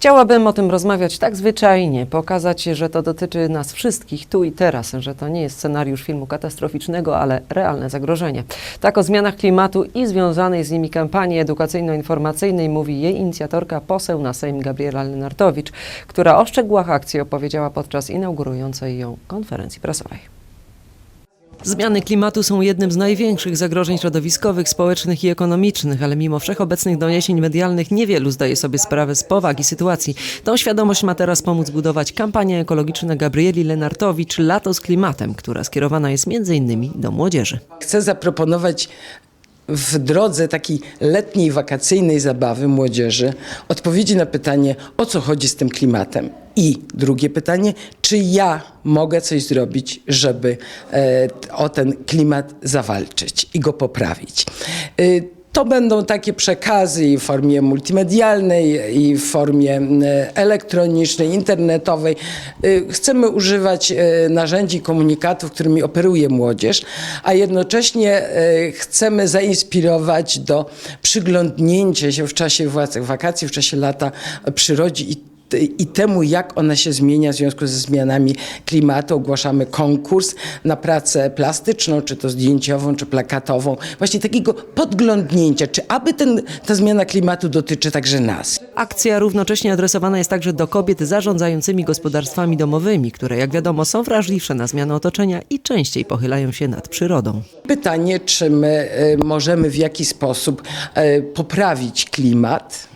Chciałabym o tym rozmawiać tak zwyczajnie, pokazać, że to dotyczy nas wszystkich tu i teraz, że to nie jest scenariusz filmu katastroficznego, ale realne zagrożenie. Tak o zmianach klimatu i związanej z nimi kampanii edukacyjno-informacyjnej mówi jej inicjatorka, poseł na Sejm Gabriela Lenartowicz, która o szczegółach akcji opowiedziała podczas inaugurującej ją konferencji prasowej. Zmiany klimatu są jednym z największych zagrożeń środowiskowych, społecznych i ekonomicznych, ale mimo wszechobecnych doniesień medialnych niewielu zdaje sobie sprawę z powagi sytuacji. Tą świadomość ma teraz pomóc budować kampania ekologiczna Gabrieli Lenartowicz Lato z klimatem, która skierowana jest m.in. do młodzieży. Chcę zaproponować w drodze takiej letniej, wakacyjnej zabawy młodzieży odpowiedzi na pytanie, o co chodzi z tym klimatem. I drugie pytanie, czy ja mogę coś zrobić, żeby e, o ten klimat zawalczyć i go poprawić. E, to będą takie przekazy i w formie multimedialnej, i w formie elektronicznej, internetowej. E, Chcemy używać e, narzędzi komunikatów, którymi operuje młodzież, a jednocześnie e, chcemy zainspirować do przyglądnięcia się w czasie wakacji, w czasie lata przyrodzie i i temu, jak ona się zmienia w związku ze zmianami klimatu. Ogłaszamy konkurs na pracę plastyczną, czy to zdjęciową, czy plakatową. Właśnie takiego podglądnięcia, czy aby ten, ta zmiana klimatu dotyczy także nas. Akcja równocześnie adresowana jest także do kobiet zarządzającymi gospodarstwami domowymi, które jak wiadomo są wrażliwsze na zmiany otoczenia i częściej pochylają się nad przyrodą. Pytanie, czy my e, możemy w jakiś sposób e, poprawić klimat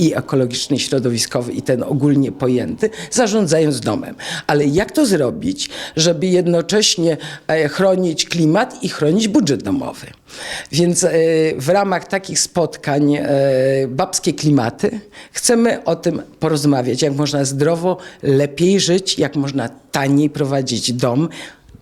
i ekologiczny, i środowiskowy, i ten ogólnie pojęty, zarządzając domem. Ale jak to zrobić, żeby jednocześnie e, chronić klimat i chronić budżet domowy? Więc e, w ramach takich spotkań e, Babskie Klimaty chcemy o tym porozmawiać, jak można zdrowo, lepiej żyć, jak można taniej prowadzić dom,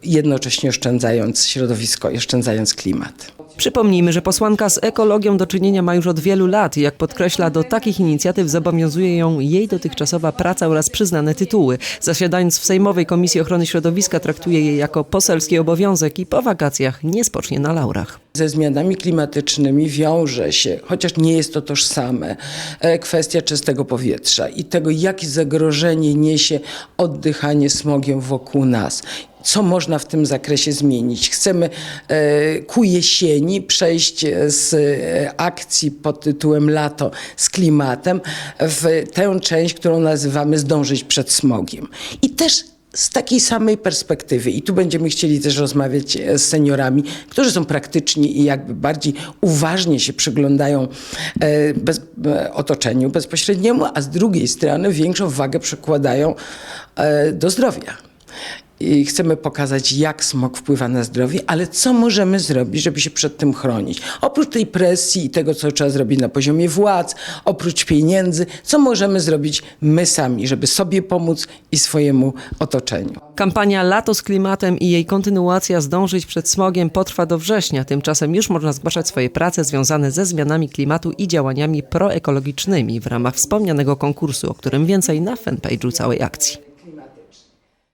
jednocześnie oszczędzając środowisko i oszczędzając klimat. Przypomnijmy, że posłanka z ekologią do czynienia ma już od wielu lat i jak podkreśla, do takich inicjatyw zobowiązuje ją jej dotychczasowa praca oraz przyznane tytuły. Zasiadając w Sejmowej Komisji Ochrony Środowiska traktuje je jako poselski obowiązek i po wakacjach nie spocznie na laurach. Ze zmianami klimatycznymi wiąże się, chociaż nie jest to tożsame, e, kwestia czystego powietrza i tego, jakie zagrożenie niesie oddychanie smogiem wokół nas. Co można w tym zakresie zmienić? Chcemy e, ku jesieni przejść z e, akcji pod tytułem Lato z klimatem w tę część, którą nazywamy Zdążyć przed smogiem. I też z takiej samej perspektywy, i tu będziemy chcieli też rozmawiać e, z seniorami, którzy są praktyczni i jakby bardziej uważnie się przyglądają e, bez, e, otoczeniu bezpośredniemu, a z drugiej strony większą wagę przykładają e, do zdrowia. I chcemy pokazać, jak smog wpływa na zdrowie, ale co możemy zrobić, żeby się przed tym chronić. Oprócz tej presji i tego, co trzeba zrobić na poziomie władz, oprócz pieniędzy, co możemy zrobić my sami, żeby sobie pomóc i swojemu otoczeniu. Kampania Lato z klimatem i jej kontynuacja Zdążyć przed smogiem potrwa do września. Tymczasem już można zgłaszać swoje prace związane ze zmianami klimatu i działaniami proekologicznymi w ramach wspomnianego konkursu, o którym więcej na fanpage'u całej akcji.